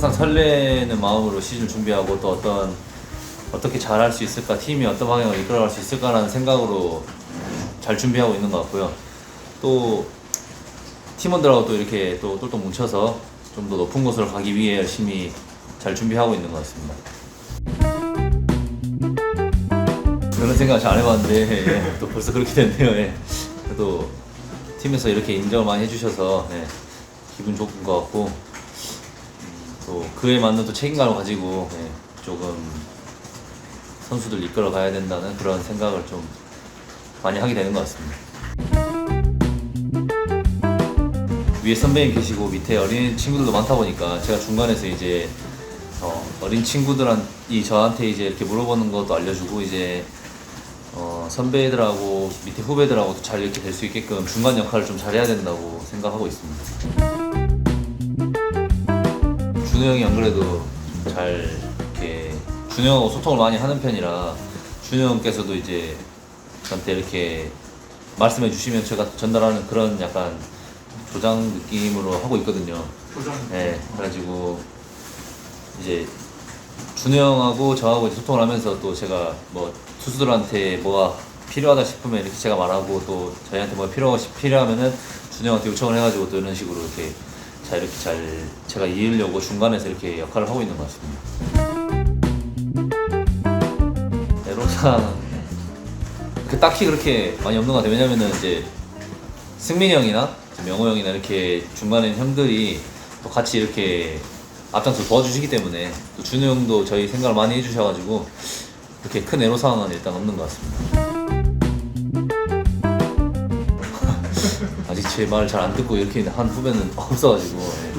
항상 설레는 마음으로 시즌 준비하고 또 어떤 어떻게 잘할 수 있을까 팀이 어떤 방향으로 이끌어갈 수 있을까라는 생각으로 잘 준비하고 있는 것 같고요. 또 팀원들하고 또 이렇게 또 똘똘 뭉쳐서 좀 더 높은 곳으로 가기 위해 열심히 잘 준비하고 있는 것 같습니다. 그런 생각 잘 안 해봤는데 예, 또 벌써 그렇게 됐네요. 예. 그래도 팀에서 이렇게 인정을 많이 해주셔서 예, 기분 좋은 것 같고 음, 또 그에 맞는 또 책임감을 가지고 예, 조금 선수들 이끌어 가야 된다는 그런 생각을 좀 많이 하게 되는 것 같습니다. 위에 선배님 계시고 밑에 어린 친구들도 많다 보니까 제가 중간에서 이제 어, 어린 친구들이 저한테 이제 이렇게 물어보는 것도 알려주고 이제 어, 선배들하고 밑에 후배들하고도 잘 이렇게 될 수 있게끔 중간 역할을 좀 잘해야 된다고 생각하고 있습니다. 준호 형이 안 그래도 잘 이렇게 준호 형하고 소통을 많이 하는 편이라 준호 형께서도 이제 저한테 이렇게 말씀해 주시면 제가 전달하는 그런 약간 조장 느낌으로 하고 있거든요. 조정. 네, 그래가지고 이제 준호 형하고 저하고 이제 소통을 하면서 또 제가 뭐 투수들한테 뭐가 필요하다 싶으면 이렇게 제가 말하고 또 저희한테 뭐가 필요 필요하면은 준호 형한테 요청을 해가지고 또 이런 식으로 이렇게 잘 이렇게 잘 제가 이으려고 중간에서 이렇게 역할을 하고 있는 것 같습니다. 애로사항 그 딱히 그렇게 많이 없는 것 같아요. 왜냐면은 이제 승민이 형이나 명호 형이나 이렇게 중간에 형들이 또 같이 이렇게 앞장서 도와주시기 때문에 또 준호 형도 저희 생각을 많이 해주셔가지고 그렇게 큰 애로사항은 일단 없는 것 같습니다. 제 말을 잘 안 듣고 이렇게 한 후배는 없어가지고 예,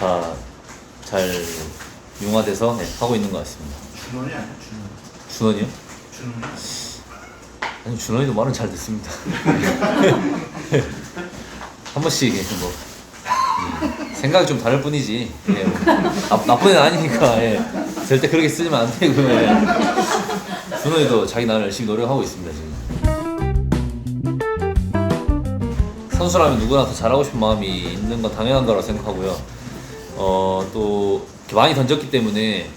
다잘 융화돼서 네, 하고 있는 것 같습니다. 준원이 아니야 준원. 준원이요? 준원. 아니 준원이도 말은 잘 듣습니다. 한 번씩 뭐 음, 생각이 좀 다를 뿐이지 예, 뭐, 나, 나쁜 애는 아니니까 예, 절대 그렇게 쓰면 안 되고 예. 준원이도 자기 나를 열심히 노력하고 있습니다 지금. 선수라면 누구나 더 잘하고 싶은 마음이 있는 건 당연한 거라고 생각하고요. 어, 또 많이 던졌기 때문에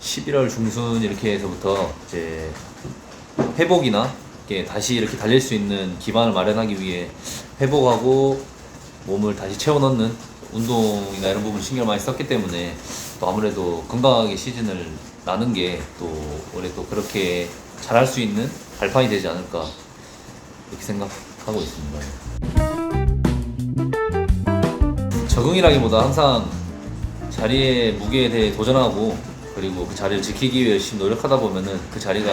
11월 중순 이렇게 해서부터 이제 회복이나 이렇게 다시 이렇게 달릴 수 있는 기반을 마련하기 위해 회복하고 몸을 다시 채워 넣는 운동이나 이런 부분 신경 을 많이 썼기 때문에 또 아무래도 건강하게 시즌을 나는 게 또 올해 또 그렇게 잘할 수 있는 발판이 되지 않을까 이렇게 생각하고 있습니다. 적응이라기보다 항상 자리의 무게에 대해 도전하고 그리고 그 자리를 지키기 위해 열심히 노력하다 보면은 그 자리가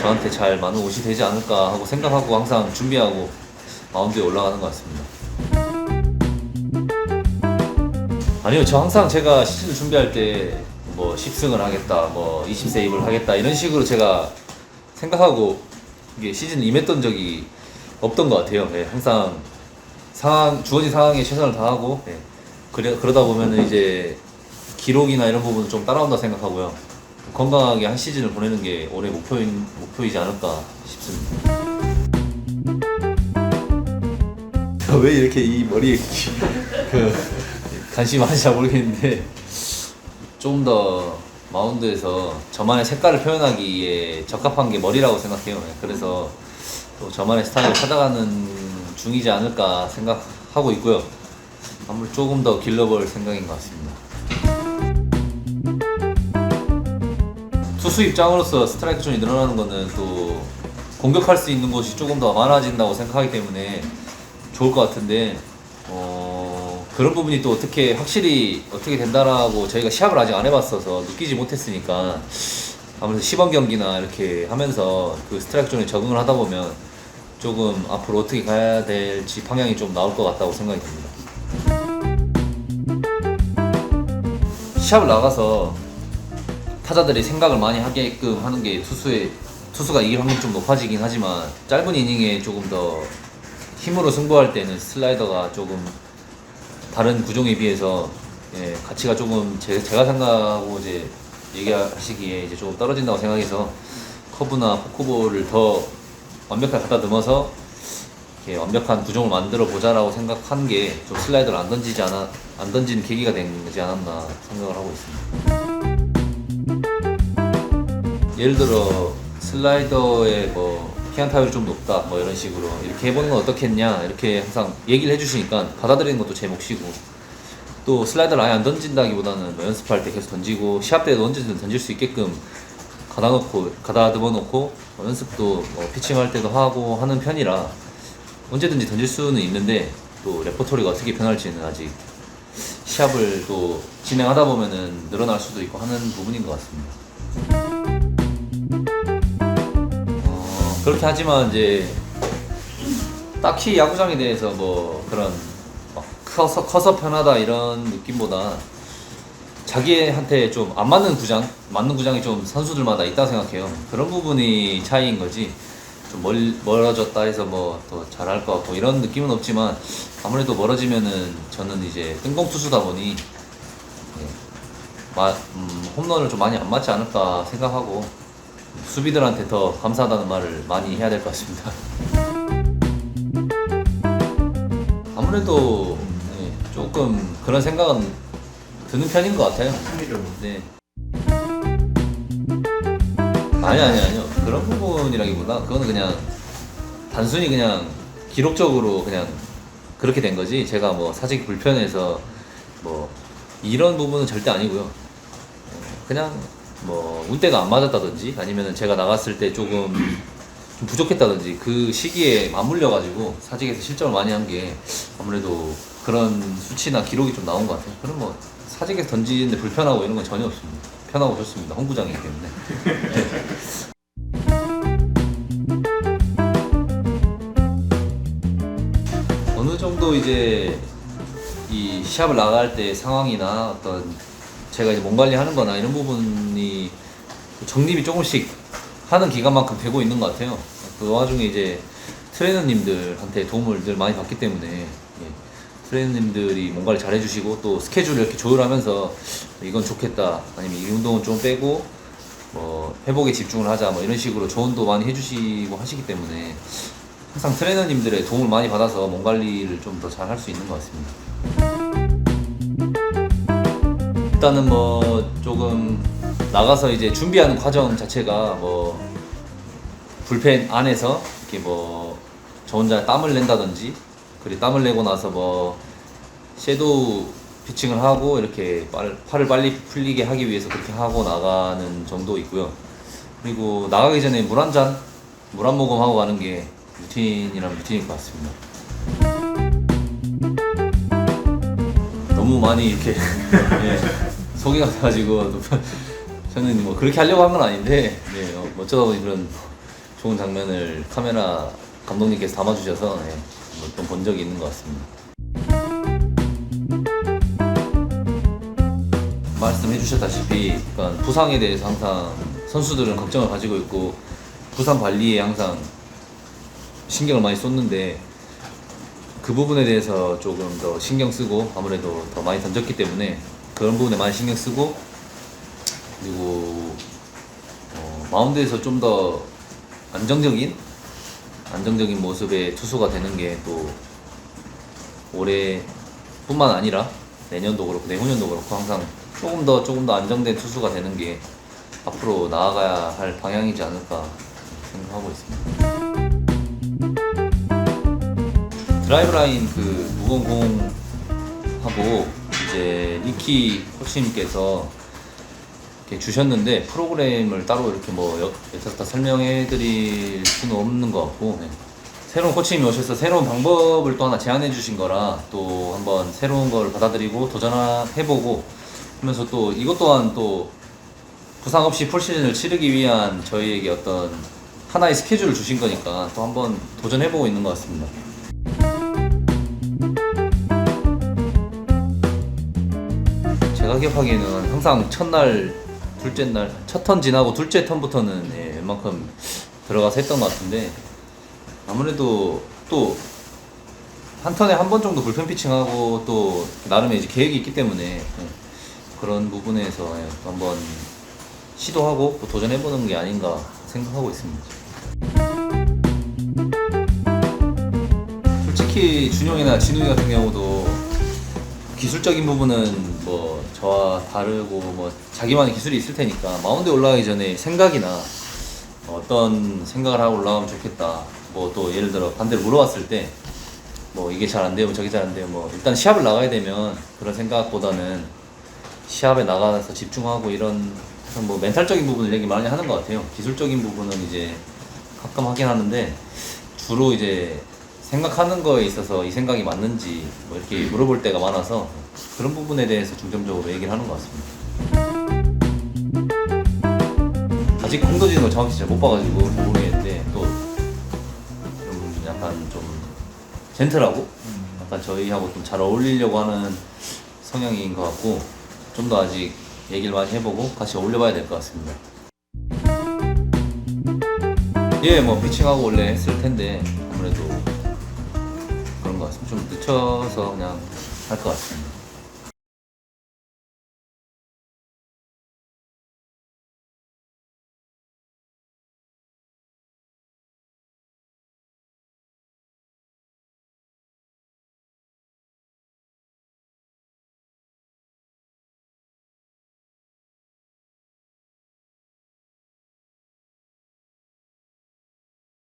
저한테 잘 맞는 옷이 되지 않을까 하고 생각하고 항상 준비하고 마운드에 올라가는 것 같습니다. 아니요, 저 항상 제가 시즌 준비할 때 뭐 10승을 하겠다, 뭐 20세이브를 하겠다 이런 식으로 제가 생각하고 이게 시즌 임했던 적이 없던 것 같아요. 예, 항상 상황 주어진 상황에 최선을 다하고 예, 그래 그러다 보면은 이제 기록이나 이런 부분은 좀 따라온다 생각하고요. 건강하게 한 시즌을 보내는 게 올해 목표인 목표이지 않을까 싶습니다. 왜 이렇게 이 머리에 그 관심 많이 잘 모르겠는데 좀 더 마운드에서 저만의 색깔을 표현하기에 적합한 게 머리라고 생각해요. 예, 그래서 또 저만의 스타일을 찾아가는 중이지 않을까 생각하고 있고요. 아무래도 조금 더 길러볼 생각인 것 같습니다. 투수 입장으로서 스트라이크 존이 늘어나는 거는 또 공격할 수 있는 곳이 조금 더 많아진다고 생각하기 때문에 좋을 것 같은데 어, 그런 부분이 또 어떻게 확실히 어떻게 된다라고 저희가 시합을 아직 안 해봤어서 느끼지 못했으니까 아무래도 시범 경기나 이렇게 하면서 그 스트라이크 존에 적응을 하다 보면 조금 앞으로 어떻게 가야 될지 방향이 좀 나올 것 같다고 생각이 듭니다. 시합을 나가서 타자들이 생각을 많이 하게끔 하는 게 투수의 투수가 이길 확률이 좀 높아지긴 하지만 짧은 이닝에 조금 더 힘으로 승부할 때는 슬라이더가 조금 다른 구종에 비해서 예, 가치가 조금 제, 제가 생각하고 이제 얘기하시기에 이제 조금 떨어진다고 생각해서 커브나 포크볼을 더 완벽하게 갖다 넣어서 이렇게 완벽한 구종을 만들어 보자라고 생각한 게 좀 슬라이더를 안 던지지 않아 안 던지는 계기가 되지 않았나 생각을 하고 있습니다. 예를 들어 슬라이더의 뭐 피안 타율이 좀 높다 뭐 이런 식으로 이렇게 해보는 건 어떻겠냐 이렇게 항상 얘기를 해주시니까 받아들이는 것도 제 몫이고 또 슬라이더를 아예 안 던진다기보다는 뭐 연습할 때 계속 던지고 시합 때도 언제든 던질 수 있게끔 가다 놓고 가다 집어 놓고 뭐 연습도 뭐 피칭할 때도 하고 하는 편이라 언제든지 던질 수는 있는데 또 레퍼토리가 어떻게 변할지는 아직 시합을 또 진행하다 보면은 늘어날 수도 있고 하는 부분인 것 같습니다. 어, 그렇게 하지만 이제 딱히 야구장에 대해서 뭐 그런 막 커서 커서 편하다 이런 느낌보다 자기한테 좀 안 맞는 구장, 맞는 구장이 좀 선수들마다 있다 생각해요. 그런 부분이 차이인 거지. 좀 멀, 멀어졌다 해서 뭐 더 잘할 것 같고 이런 느낌은 없지만 아무래도 멀어지면은 저는 이제 뜬공 투수다 보니 예, 마, 음, 홈런을 좀 많이 안 맞지 않을까 생각하고 수비들한테 더 감사하다는 말을 많이 해야 될 것 같습니다. 아무래도 예, 조금 그런 생각은 드는 편인 것 같아요. 합리적으로. 네. 아니 아니 아니요 그런 부분이라기보다 그거는 그냥 단순히 그냥 기록적으로 그냥 그렇게 된 거지 제가 뭐 사직 불편해서 뭐 이런 부분은 절대 아니고요 어, 그냥 뭐 운대가 안 맞았다든지 아니면은 제가 나갔을 때 조금 좀 부족했다든지 그 시기에 맞물려 가지고 사직에서 실점을 많이 한 게 아무래도 그런 수치나 기록이 좀 나온 것 같아요. 그럼 뭐 사직에서 던지는데 불편하고 이런 건 전혀 없습니다. 편하고 좋습니다. 홈구장이기 때문에. 어느 정도 이제 이 시합을 나갈 때 상황이나 어떤 제가 이제 몸 관리하는 거나 이런 부분이 정립이 조금씩 하는 기간만큼 되고 있는 것 같아요. 그 와중에 이제 트레이너님들한테 도움을 늘 많이 받기 때문에 예, 트레이너님들이 몸 관리 잘 해주시고 또 스케줄을 이렇게 조율하면서 이건 좋겠다 아니면 이 운동은 좀 빼고 뭐 회복에 집중을 하자 뭐 이런 식으로 조언도 많이 해주시고 하시기 때문에 항상 트레이너님들의 도움을 많이 받아서 몸 관리를 좀 더 잘 할 수 있는 것 같습니다. 일단은 뭐 조금 나가서 이제 준비하는 과정 자체가 뭐 불펜 안에서 이렇게 뭐 저 혼자 땀을 낸다든지 그리고 땀을 내고 나서 뭐 섀도우 피칭을 하고 이렇게 빨- 팔을 빨리 풀리게 하기 위해서 그렇게 하고 나가는 정도 있고요. 그리고 나가기 전에 물 한 잔, 물 한 모금 하고 가는 게 루틴이란 루틴일 것 같습니다. 너무 많이 이렇게 예, 소개가 돼가지고 또 저는 뭐 그렇게 하려고 한 건 아닌데 네, 어, 어쩌다 보니 그런 좋은 장면을 카메라 감독님께서 담아주셔서 네, 좀본 적이 있는 것 같습니다. 말씀해 주셨다시피 그러니까 부상에 대해서 항상 선수들은 걱정을 가지고 있고 부상 관리에 항상 신경을 많이 쏟는데 그 부분에 대해서 조금 더 신경 쓰고 아무래도 더 많이 던졌기 때문에 그런 부분에 많이 신경 쓰고 그리고 어, 마운드에서 좀 더 안정적인 안정적인 모습의 투수가 되는 게 또 올해뿐만 아니라 내년도 그렇고 내후년도 그렇고 항상 조금 더 조금 더 안정된 투수가 되는 게 앞으로 나아가야 할 방향이지 않을까 생각하고 있습니다. 드라이브 라인 그 무공공하고 이제 리키 코치님께서 이렇게 주셨는데 프로그램을 따로 이렇게 뭐 여- 여태껏 다 설명해 드릴 수는 없는 것 같고 네. 새로운 코치님이 오셔서 새로운 방법을 또 하나 제안해 주신 거라 또 한번 새로운 걸 받아들이고 도전해 보고 하면서 또 이것 또한 또 부상 없이 풀 시즌을 치르기 위한 저희에게 어떤 하나의 스케줄을 주신 거니까 또 한번 도전해 보고 있는 것 같습니다. 제가 기억하기에는 항상 첫날, 둘째 날, 첫 턴 지나고 둘째 턴부터는 예, 웬만큼 들어가서 했던 것 같은데 아무래도 또 한 턴에 한 번 정도 불펜 피칭하고 또 나름의 이제 계획이 있기 때문에 예, 그런 부분에서 한번 시도하고 또 도전해보는 게 아닌가 생각하고 있습니다. 특히 준용이나 진웅이 같은 경우도 기술적인 부분은 뭐 저와 다르고 뭐 자기만의 기술이 있을 테니까 마운드에 올라가기 전에 생각이나 어떤 생각을 하고 올라가면 좋겠다. 뭐 또 예를 들어 반대로 물어봤을 때 뭐 이게 잘안 돼요, 저게 잘안 돼요. 뭐 일단 시합을 나가야 되면 그런 생각보다는 시합에 나가서 집중하고 이런 뭐 멘탈적인 부분을 얘기 많이 하는 것 같아요. 기술적인 부분은 이제 가끔 하긴 하는데 주로 이제 생각하는 거에 있어서 이 생각이 맞는지 뭐 이렇게 물어볼 때가 많아서 그런 부분에 대해서 중점적으로 얘기를 하는 것 같습니다. 아직 공 던지는 거 정확히 잘 못 봐가지고 잘 모르겠는데 또 좀 약간 좀 젠틀하고 약간 저희하고 좀 잘 어울리려고 하는 성향인 것 같고 좀 더 아직 얘기를 많이 해보고 같이 어울려봐야 될 것 같습니다. 예, 뭐 피칭하고 원래 했을 텐데 늦춰서 그냥 할 것 같습니다.